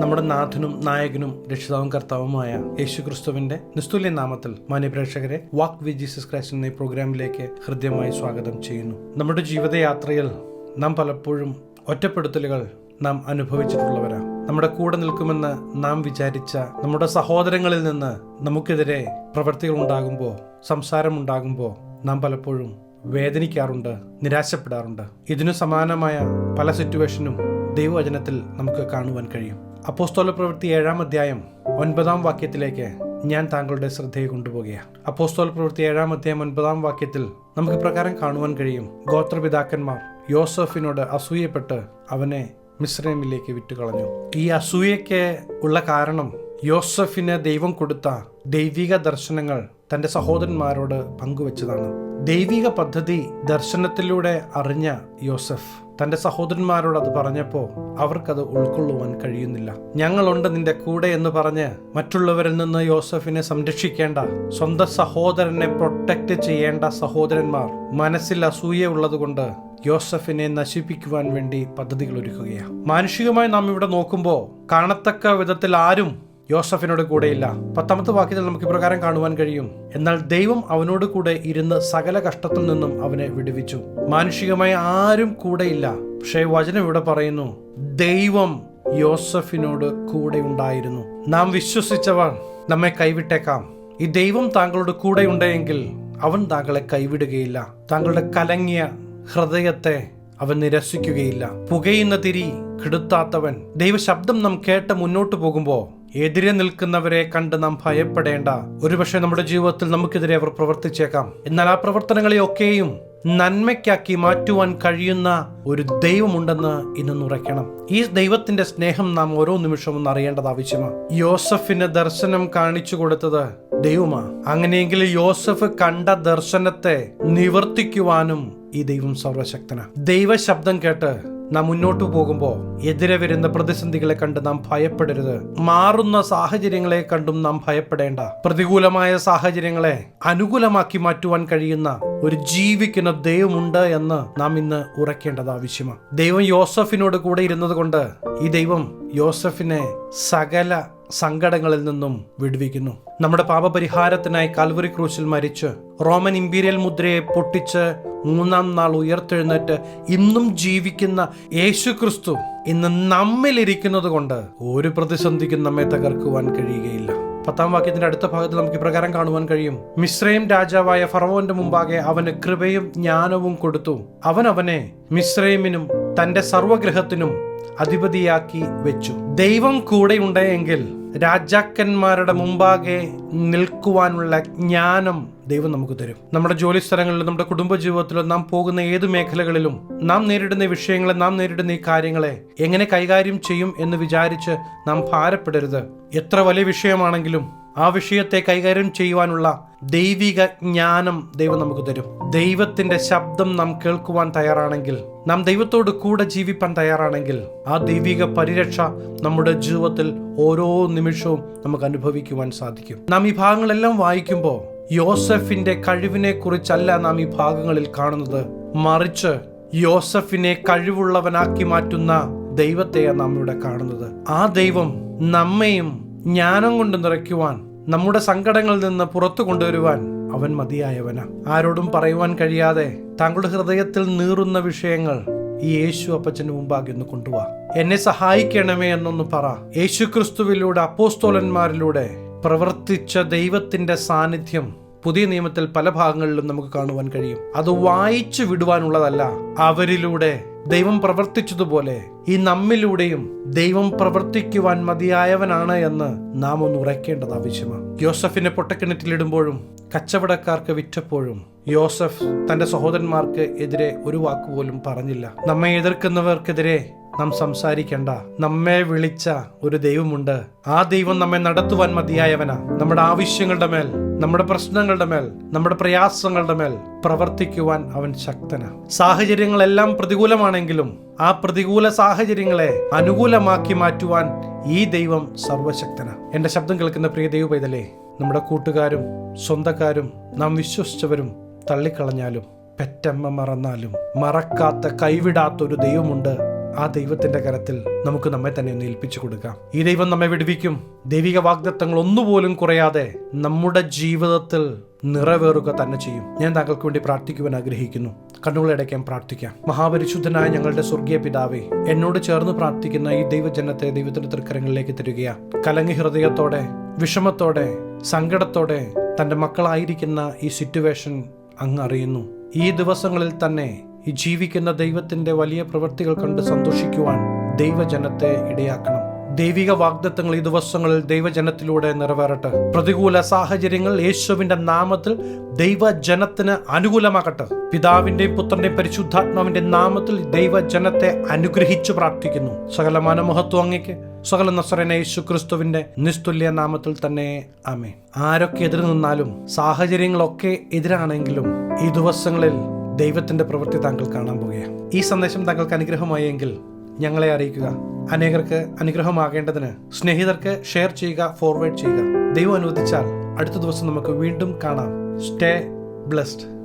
നമ്മുടെ നാഥനും നായകനും രക്ഷിതാവും കർത്താവുമായ യേശു ക്രിസ്തുവിന്റെ നിസ്തുല്യ നാമത്തിൽ മാന്യപ്രേക്ഷകരെ വാക്ക് വി ജീസസ് ക്രൈസ്റ്റ് എന്ന പ്രോഗ്രാമിലേക്ക് ഹൃദ്യമായി സ്വാഗതം ചെയ്യുന്നു. നമ്മുടെ ജീവിതയാത്രയിൽ നാം പലപ്പോഴും ഒറ്റപ്പെടുത്തലുകൾ നാം അനുഭവിച്ചിട്ടുള്ളവരാണ്. നമ്മുടെ കൂടെ നിൽക്കുമെന്ന് നാം വിചാരിച്ച നമ്മുടെ സഹോദരങ്ങളിൽ നിന്ന് നമുക്കെതിരെ പ്രവൃത്തികൾ ഉണ്ടാകുമ്പോൾ സംസാരമുണ്ടാകുമ്പോൾ നാം പലപ്പോഴും വേദനിക്കാറുണ്ട് നിരാശപ്പെടാറുണ്ട്. ഇതിനു സമാനമായ പല സിറ്റുവേഷനും ദൈവവചനത്തിൽ നമുക്ക് കാണുവാൻ കഴിയും. അപ്പോസ്തോല പ്രവൃത്തി ഏഴാം അധ്യായം ഒൻപതാം വാക്യത്തിലേക്ക് ഞാൻ താങ്കളുടെ ശ്രദ്ധയെ കൊണ്ടുപോകുകയാണ് അപ്പോസ്തോല പ്രവൃത്തി ഏഴാം അധ്യായം ഒൻപതാം വാക്യത്തിൽ നമുക്ക് പ്രകാരം കാണുവാൻ കഴിയും. ഗോത്രപിതാക്കന്മാർ യോസഫിനോട് അസൂയപ്പെട്ട് അവനെ മിശ്രമിലേക്ക് വിറ്റുകളഞ്ഞു ഈ അസൂയയ്ക്ക് ഉള്ള കാരണം യോസഫിന് ദൈവം കൊടുത്ത ദൈവിക ദർശനങ്ങൾ തന്റെ സഹോദരന്മാരോട് പങ്കുവച്ചതാണ്. ദൈവിക പദ്ധതി ദർശനത്തിലൂടെ അറിഞ്ഞ യോസഫ് തന്റെ സഹോദരന്മാരോട് അത് പറഞ്ഞപ്പോൾ അവർക്കത് ഉൾക്കൊള്ളുവാൻ കഴിയുന്നില്ല. ഞങ്ങളുണ്ട് നിന്റെ കൂടെ എന്ന് പറഞ്ഞ് മറ്റുള്ളവരിൽ നിന്ന് യോസഫിനെ സംരക്ഷിക്കേണ്ട സ്വന്തം സഹോദരനെ പ്രൊട്ടക്റ്റ് ചെയ്യേണ്ട സഹോദരന്മാർ മനസ്സിൽ അസൂയ ഉള്ളതുകൊണ്ട് യോസഫിനെ നശിപ്പിക്കുവാൻ വേണ്ടി പദ്ധതികൾ ഒരുക്കുകയാണ്. മാനുഷികമായി നാം ഇവിടെ നോക്കുമ്പോൾ കാണത്തക്ക വിധത്തിൽ ആരും യോസഫിനോട് കൂടെയില്ല. പത്താമത്തെ വാക്യത്തിൽ നമുക്ക് ഇപ്രകാരം കാണുവാൻ കഴിയും. എന്നാൽ ദൈവം അവനോട് കൂടെ ഇരുന്ന് സകല കഷ്ടത്തിൽ നിന്നും അവനെ വിടുവിച്ചു. മാനുഷികമായി ആരും കൂടെയില്ല. പക്ഷേ വചനം ഇവിടെ പറയുന്നു ദൈവം യോസഫിനോട് കൂടെ ഉണ്ടായിരുന്നു. നാം വിശ്വസിച്ചവർ നമ്മെ കൈവിട്ടേക്കാം. ഈ ദൈവം താങ്കളോട് കൂടെ ഉണ്ടെങ്കിൽ അവൻ താങ്കളെ കൈവിടുകയില്ല. താങ്കളുടെ കലങ്ങിയ ഹൃദയത്തെ അവൻ നിരസിക്കുകയില്ല. പുകയുന്ന തിരി കെടുത്താത്തവൻ. ദൈവശബ്ദം നാം കേട്ട് മുന്നോട്ട് പോകുമ്പോൾ എതിരെ നിൽക്കുന്നവരെ കണ്ട് നാം ഭയപ്പെടേണ്ട. ഒരുപക്ഷെ നമ്മുടെ ജീവിതത്തിൽ നമുക്കെതിരെ അവർ പ്രവർത്തിച്ചേക്കാം. എന്നാൽ ആ പ്രവർത്തനങ്ങളെ ഒക്കെയും നന്മയ്ക്കാക്കി മാറ്റുവാൻ കഴിയുന്ന ഒരു ദൈവമുണ്ടെന്ന് ഇന്ന് ഉറയ്ക്കണം. ഈ ദൈവത്തിന്റെ സ്നേഹം നാം ഓരോ നിമിഷവും അറിയേണ്ടത് ആവശ്യമാണ്. യോസഫിന് ദർശനം കാണിച്ചു കൊടുത്തത് ദൈവമാണ് അങ്ങനെയെങ്കിൽ യോസഫ് കണ്ട ദർശനത്തെ നിവർത്തിക്കുവാനും ഈ ദൈവം സർവശക്തനാണ്. ദൈവശബ്ദം കേട്ട് നാം മുന്നോട്ടു പോകുമ്പോൾ എതിരെ വരുന്ന പ്രതിസന്ധികളെ കണ്ട് നാം ഭയപ്പെടരുത്. മാറുന്ന സാഹചര്യങ്ങളെ കണ്ടും നാം ഭയപ്പെടേണ്ട. പ്രതികൂലമായ സാഹചര്യങ്ങളെ അനുകൂലമാക്കി മാറ്റുവാൻ കഴിയുന്ന ഒരു ജീവിക്കുന്ന ദൈവമുണ്ട് എന്ന് നാം ഇന്ന് ഉറക്കേണ്ടത് ആവശ്യമാണ്. ദൈവം യോസഫിനോട് കൂടെ ഇരുന്നത് കൊണ്ട് ഈ ദൈവം യോസഫിനെ സകല സങ്കടങ്ങളിൽ നിന്നും വിടുവിക്കുന്നു. നമ്മുടെ പാപപരിഹാരത്തിനായി കാൽവറി ക്രൂശിൽ മരിച്ച് റോമൻ ഇമ്പീരിയൽ മുദ്രയെ പൊട്ടിച്ച് മൂന്നാം നാൾ ഉയർത്തെഴുന്നേറ്റ് ഇന്നും ജീവിക്കുന്ന യേശു ക്രിസ്തു ഇന്ന് നമ്മിലിരിക്കുന്നത് കൊണ്ട് ഒരു പ്രതിസന്ധിക്കും നമ്മെ തകർക്കുവാൻ കഴിയുകയില്ല. പത്താം വാക്യത്തിന്റെ അടുത്ത ഭാഗത്ത് നമുക്ക് ഇപ്രകാരം കാണുവാൻ കഴിയും. മിശ്രയും രാജാവായ ഫറവോന്റെ മുമ്പാകെ അവന് കൃപയും ജ്ഞാനവും കൊടുത്തു. അവൻ അവനെ മിശ്രൈമിനും തന്റെ സർവഗ്രഹത്തിനും അധിപതിയാക്കി വെച്ചു. ദൈവം കൂടെയുണ്ടെങ്കിൽ രാജാക്കന്മാരുടെ മുമ്പാകെ നിൽക്കുവാനുള്ള ജ്ഞാനം ദൈവം നമുക്ക് തരും. നമ്മുടെ ജോലി സ്ഥലങ്ങളിലും നമ്മുടെ കുടുംബ ജീവിതത്തിലും നാം പോകുന്ന ഏത് മേഖലകളിലും നാം നേരിടുന്ന വിഷയങ്ങളെ നാം നേരിടുന്ന ഈ കാര്യങ്ങളെ എങ്ങനെ കൈകാര്യം ചെയ്യും എന്ന് വിചാരിച്ച് നാം ഭാരപ്പെടരുത്. എത്ര വലിയ വിഷയമാണെങ്കിലും ആ വിഷയത്തെ കൈകാര്യം ചെയ്യുവാനുള്ള ദൈവിക ജ്ഞാനം ദൈവം നമുക്ക് തരും. ദൈവത്തിന്റെ ശബ്ദം നാം കേൾക്കുവാൻ തയ്യാറാണെങ്കിൽ നാം ദൈവത്തോട് കൂടെ ജീവിപ്പാൻ തയ്യാറാണെങ്കിൽ ആ ദൈവിക പരിരക്ഷ നമ്മുടെ ജീവിതത്തിൽ ഓരോ നിമിഷവും നമുക്ക് അനുഭവിക്കുവാൻ സാധിക്കും. നാം ഈ ഭാഗങ്ങളെല്ലാം വായിക്കുമ്പോൾ യോസഫിന്റെ കഴിവിനെ കുറിച്ചല്ല നാം ഈ ഭാഗങ്ങളിൽ കാണുന്നത്. മറിച്ച് യോസഫിനെ കഴിവുള്ളവനാക്കി മാറ്റുന്ന ദൈവത്തെയാണ് നാം ഇവിടെ കാണുന്നത്. ആ ദൈവം നമ്മയും ജ്ഞാനം കൊണ്ട് നിറയ്ക്കുവാൻ നമ്മുടെ സങ്കടങ്ങളിൽ നിന്ന് പുറത്തു കൊണ്ടുവരുവാൻ അവൻ മതിയായവന. ആരോടും പറയുവാൻ കഴിയാതെ താങ്കളുടെ ഹൃദയത്തിൽ നീറുന്ന വിഷയങ്ങൾ ഈ യേശു അപ്പച്ചന് മുമ്പാകെ ഒന്ന് കൊണ്ടുപോവാ എന്നെ സഹായിക്കണമേ എന്നൊന്ന് പറ. യേശു ക്രിസ്തുവിലൂടെ അപ്പോസ്തോലന്മാരിലൂടെ പ്രവർത്തിച്ച ദൈവത്തിന്റെ സാന്നിധ്യം പുതിയ നിയമത്തിൽ പല ഭാഗങ്ങളിലും നമുക്ക് കാണുവാൻ കഴിയും. അത് വായിച്ചു വിടുവാനുള്ളതല്ല അവരിലൂടെ ദൈവം പ്രവർത്തിച്ചതുപോലെ ഈ നമ്മിലൂടെയും ദൈവം പ്രവർത്തിക്കുവാൻ മതിയായവനാണ് എന്ന് നാം ഒന്ന് ഉറയ്ക്കേണ്ടത് ആവശ്യമാണ്. യോസഫിനെ പൊട്ടക്കിണറ്റിലിടുമ്പോഴും കച്ചവടക്കാർക്ക് വിറ്റപ്പോഴും യോസഫ് തന്റെ സഹോദരന്മാർക്ക് എതിരെ ഒരു വാക്കുപോലും പറഞ്ഞില്ല. നമ്മെ എതിർക്കുന്നവർക്കെതിരെ നാം സംസാരിക്കേണ്ട. നമ്മെ വിളിച്ച ഒരു ദൈവമുണ്ട്. ആ ദൈവം നമ്മെ നടത്തുവാൻ മതിയായവനാ. നമ്മുടെ ആവശ്യങ്ങളുടെ മേൽ നമ്മുടെ പ്രശ്നങ്ങളുടെ മേൽ നമ്മുടെ പ്രയാസങ്ങളുടെ മേൽ പ്രവർത്തിക്കുവാൻ അവൻ ശക്തനാ. സാഹചര്യങ്ങളെല്ലാം പ്രതികൂലമാണെങ്കിലും ആ പ്രതികൂല സാഹചര്യങ്ങളെ അനുകൂലമാക്കി മാറ്റുവാൻ ഈ ദൈവം സർവശക്തന. എന്റെ ശബ്ദം കേൾക്കുന്ന പ്രിയ ദൈവ പൈതലേ നമ്മുടെ കൂട്ടുകാരും സ്വന്തക്കാരും നാം വിശ്വസിച്ചവരും തള്ളിക്കളഞ്ഞാലും പെറ്റമ്മ മറന്നാലും മറക്കാത്ത കൈവിടാത്ത ഒരു ദൈവമുണ്ട്. ആ ദൈവത്തിന്റെ കരത്തിൽ നമുക്ക് നമ്മെ തന്നെ ഒന്ന് ഏൽപ്പിച്ചു കൊടുക്കാം. ഈ ദൈവം നമ്മെ വിടുവിക്കും. ദൈവിക വാഗ്ദത്തങ്ങൾ ഒന്നുപോലും കുറയാതെ നമ്മുടെ ജീവിതത്തിൽ നിറവേറുക തന്നെ ചെയ്യും. ഞാൻ താങ്കൾക്ക് വേണ്ടി പ്രാർത്ഥിക്കുവാൻ ആഗ്രഹിക്കുന്നു. കണ്ണുകളടയ്ക്കാൻ പ്രാർത്ഥിക്കാം. മഹാപരിശുദ്ധനായ ഞങ്ങളുടെ സ്വർഗീയ പിതാവേ എന്നോട് ചേർന്ന് പ്രാർത്ഥിക്കുന്ന ഈ ദൈവജനത്തെ ദൈവത്തിന്റെ തൃക്കരങ്ങളിലേക്ക് തരികയാ. കലങ്ങി ഹൃദയത്തോടെ വിഷമത്തോടെ സങ്കടത്തോടെ തന്റെ മക്കളായിരിക്കുന്ന ഈ സിറ്റുവേഷൻ അങ്ങ് അറിയുന്നു. ഈ ദിവസങ്ങളിൽ തന്നെ ഈ ജീവിക്കുന്ന ദൈവത്തിന്റെ വലിയ പ്രവൃത്തികൾ കണ്ട് സന്തോഷിക്കുവാൻ ദൈവജനത്തെ ഇടയാക്കണം. ദൈവിക വാഗ്ദത്തങ്ങൾ ഈ ദിവസങ്ങളിൽ ദൈവജനത്തിലൂടെ നിറവേറട്ടെ. പ്രതികൂല സാഹചര്യങ്ങൾ യേശുവിന്റെ നാമത്തിൽ ദൈവജനത്തിന് അനുകൂലമാകട്ടെ. പിതാവിന്റെയും പുത്രന്റെയും പരിശുദ്ധാത്മാവിന്റെ നാമത്തിൽ ദൈവജനത്തെ അനുഗ്രഹിച്ചു പ്രാർത്ഥിക്കുന്നു. സകല മനമഹത്വം അങ്ങയ്ക്ക് സകല നസറേന യേശു ക്രിസ്തുവിന്റെ നിസ്തുല്യ നാമത്തിൽ തന്നെ ആമേ ആരൊക്കെ എതിർ നിന്നാലും സാഹചര്യങ്ങളൊക്കെ എതിരാണെങ്കിലും ഈ ദിവസങ്ങളിൽ ദൈവത്തിന്റെ പ്രവൃത്തി താങ്കൾ കാണാൻ പോകുകയാണ് ഈ സന്ദേശം താങ്കൾക്ക് അനുഗ്രഹമായെങ്കിൽ ഞങ്ങളെ അറിയിക്കുക. അനേകർക്ക് അനുഗ്രഹമാകേണ്ടതിന് സ്നേഹിതർക്ക് ഷെയർ ചെയ്യുക ഫോർവേഡ് ചെയ്യുക. ദൈവം അനുവദിച്ചാൽ അടുത്ത ദിവസം നമുക്ക് വീണ്ടും കാണാം. Stay blessed